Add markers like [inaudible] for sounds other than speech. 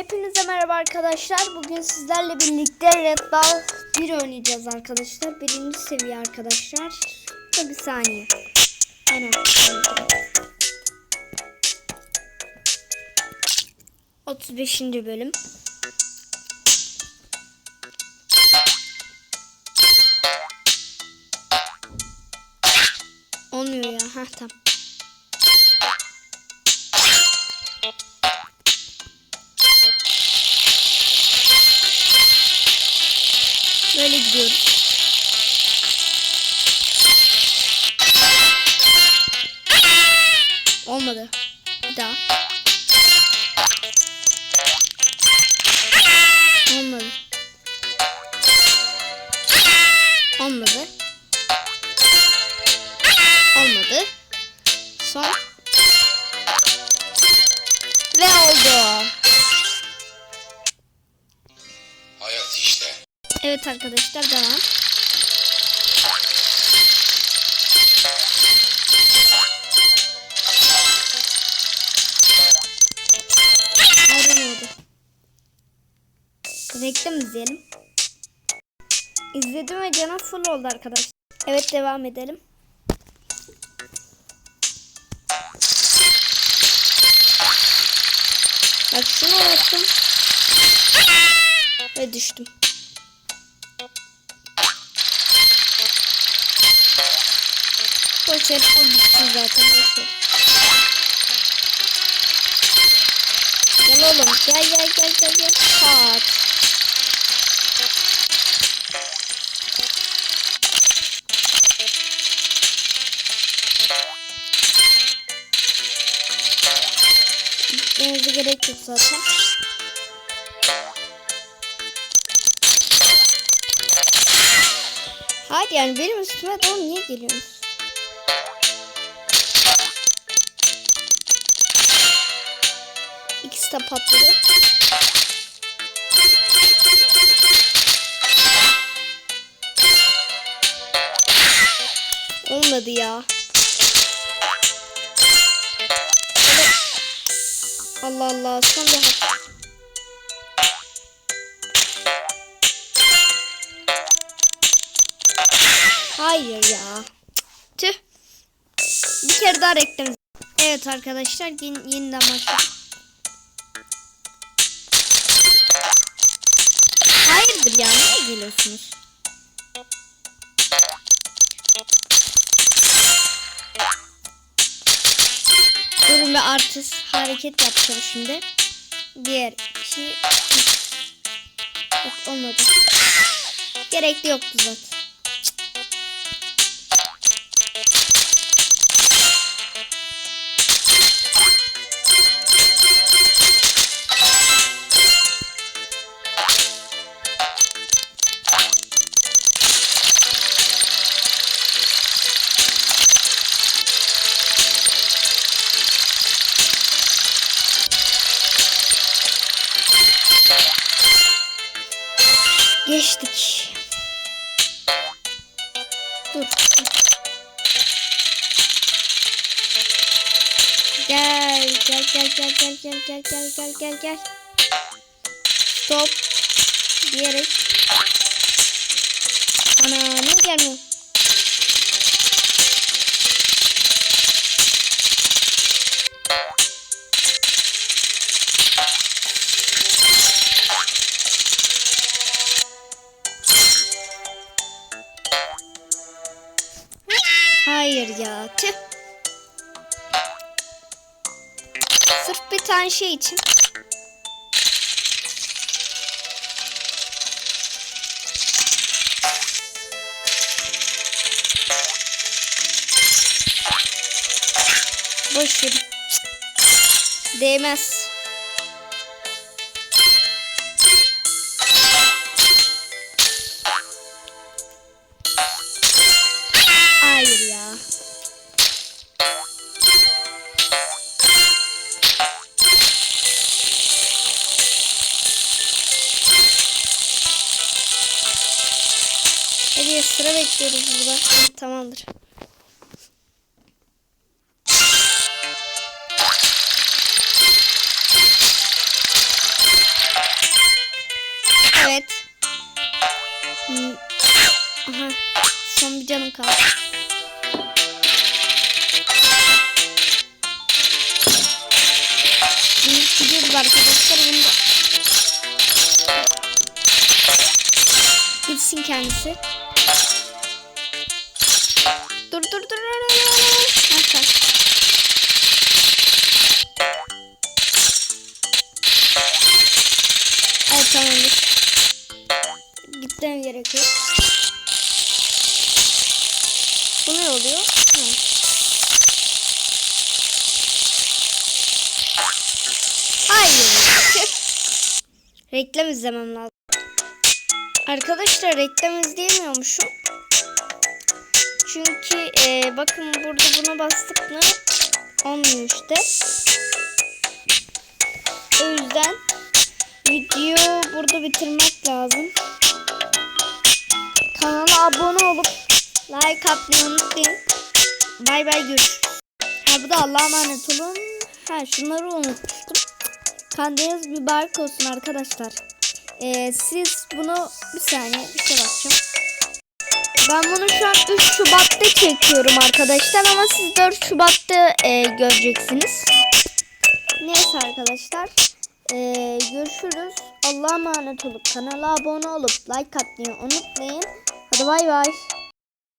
Hepinize merhaba arkadaşlar. Bugün sizlerle birlikte Red Ball 1 oynayacağız arkadaşlar. Birinci seviye arkadaşlar. Da bir saniye. Aynen. 35. bölüm. Olmuyor ya. Heh tamam. Böyle gidiyoruz. Olmadı. Bir daha. Olmadı. Olmadı. Olmadı. Son. Evet arkadaşlar devam. Oldu. Reklam izleyelim. İzledim ve canım full oldu arkadaşlar. Evet devam edelim. Bak şunu unuttum. Ve düştüm. Boşver o gitsin zaten boşver. Gel oğlum gel gel gel gel gel. Kaç. Gitmenize gerek yok zaten. Hayır yani benim üstüme doğru niye geliyorsunuz? İkisi de patladı. Olmadı ya. Allah Allah bir hak. Hayır ya. Tüh. Bir kere daha reklam. Evet arkadaşlar yeni- yeniden başlayalım. Ya niye geliyorsunuz? Durun bir artist hareket yapacağım şimdi. Diğer şey Yok olmadı. Gerekli yoktu zaten. Geçtik. Dur. Gel, gel, gel, gel, gel, gel, gel, gel, gel, gel, gel. Stop. Diyerek. Ana ne gelmiyor? Hayır ya. Tüh. Sırf bir tane şey için. Boş ver. Değmez. diye sıra bekliyoruz burada. Tamamdır. Evet. Aha. Son bir canım kaldı. Gidiyoruz arkadaşlar. Bunu da... Gitsin kendisi. Dur dur dur. tamam. Evet tamamdır. Gitmem gerekiyor. Bu ne oluyor? Ha. Hayır. [laughs] reklam izlemem lazım. Arkadaşlar reklam izleyemiyormuşum. Çünkü e, bakın burada buna bastık mı olmuyor işte. O yüzden video burada bitirmek lazım. Kanala abone olup like atmayı unutmayın. Bay bay görüşürüz. Ha bu da Allah'a emanet olun. Ha şunları unutmuştum. Kandiyaz bir bark olsun arkadaşlar. Ee, siz bunu bir saniye bir şey bakacağım. Ben bunu şu an 3 Şubat'ta çekiyorum arkadaşlar ama siz 4 Şubat'ta e, göreceksiniz. Neyse arkadaşlar. e, görüşürüz. Allah'a emanet olup kanala abone olup like atmayı unutmayın. Hadi bay bay.